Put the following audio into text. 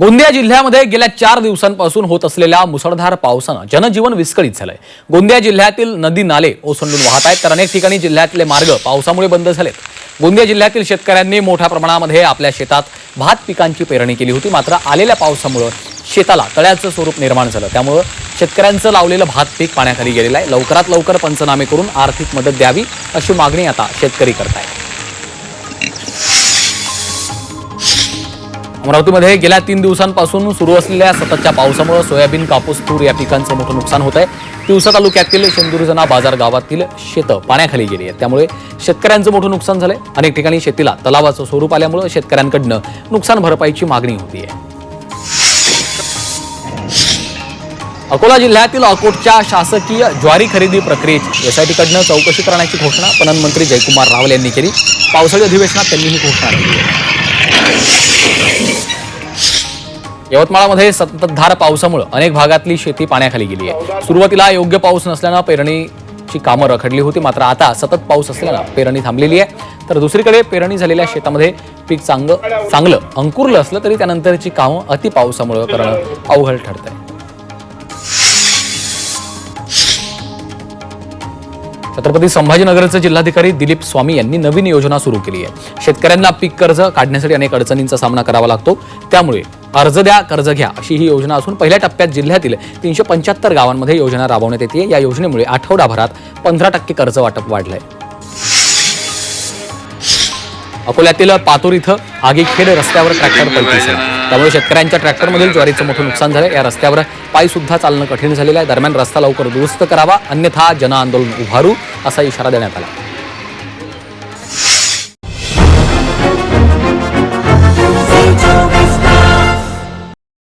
गोंदिया जिल्ह्यामध्ये गेल्या चार दिवसांपासून होत असलेल्या मुसळधार पावसानं जनजीवन विस्कळीत झालंय. गोंदिया जिल्ह्यातील नदी नाले ओसंडून वाहत आहेत तर अनेक ठिकाणी जिल्ह्यातले मार्ग पावसामुळे बंद झालेत. गोंदिया जिल्ह्यातील शेतकऱ्यांनी मोठ्या प्रमाणामध्ये आपल्या शेतात भात पिकांची पेरणी केली होती मात्र आलेल्या पावसामुळं शेताला तळ्याचं स्वरूप निर्माण झालं. त्यामुळं शेतकऱ्यांचं लावलेलं भात पीक पाण्याखाली गेलेलं आहे. लवकरात लवकर पंचनामे करून आर्थिक मदत द्यावी अशी मागणी आता शेतकरी करतायत. अमरावतीमध्ये गेल्या तीन दिवसांपासून सुरू असलेल्या सततच्या पावसामुळे सोयाबीन कापूस तूर या पिकांचं मोठं नुकसान होत आहे तिवसा तालुक्यातील शेंदुरजना बाजार गावातील शेतं पाण्याखाली गेली आहेत. त्यामुळे शेतकऱ्यांचं मोठं नुकसान झालंय. अनेक ठिकाणी शेतीला तलावाचं स्वरूप आल्यामुळे शेतकऱ्यांकडनं नुकसान भरपाईची मागणी होतीये. अकोला जिल्ह्यातील अकोटच्या शासकीय ज्वारी खरेदी प्रक्रियेची एसआयटीकडनं चौकशी करण्याची घोषणा पणन मंत्री जयकुमार रावल यांनी केली. पावसाळी अधिवेशनात त्यांनी ही घोषणा केली आहे. यवतमाळमध्ये संततधार पावसामुळे अनेक भागातली शेती पाण्याखाली गेली आहे. सुरुवातीला योग्य पाऊस नसल्यानं पेरणीची कामं रखडली होती मात्र आता सतत पाऊस असल्यानं पेरणी थांबलेली आहे. तर दुसरीकडे पेरणी झालेल्या शेतामध्ये पीक चांगलं चांगलं अंकुरलं असलं तरी त्यानंतरची कामं अतिपावसामुळे करणं अवघड आहे छत्रपती संभाजीनगरचे जिल्हाधिकारी दिलीप स्वामी यांनी नवीन योजना सुरू केली आहे. शेतकऱ्यांना पीक कर्ज काढण्यासाठी अनेक अडचणींचा सामना करावा लागतो. त्यामुळे अर्ज द्या कर्ज घ्या अशी ही योजना असून पहिल्या टप्प्यात जिल्ह्यातील तीनशे पंच्याहत्तर गावांमध्ये योजना राबवण्यात येते. या योजनेमुळे आठवडाभरात पंधरा टक्के कर्ज वाटप वाढलं आहे अकोल्यातील पातूर इथं आगीखेड रस्त्यावर ट्रॅक्टर पलटी झाला. त्यामुळे शेतकऱ्यांच्या ट्रॅक्टरमधील ज्वारीचं मोठं नुकसान झालं. या रस्त्यावर पायी सुद्धा चालणं कठीण झालेलं आहे. दरम्यान रस्ता लवकर दुरुस्त करावा. अन्यथा जनआंदोलन उभारू असा इशारा देण्यात आला.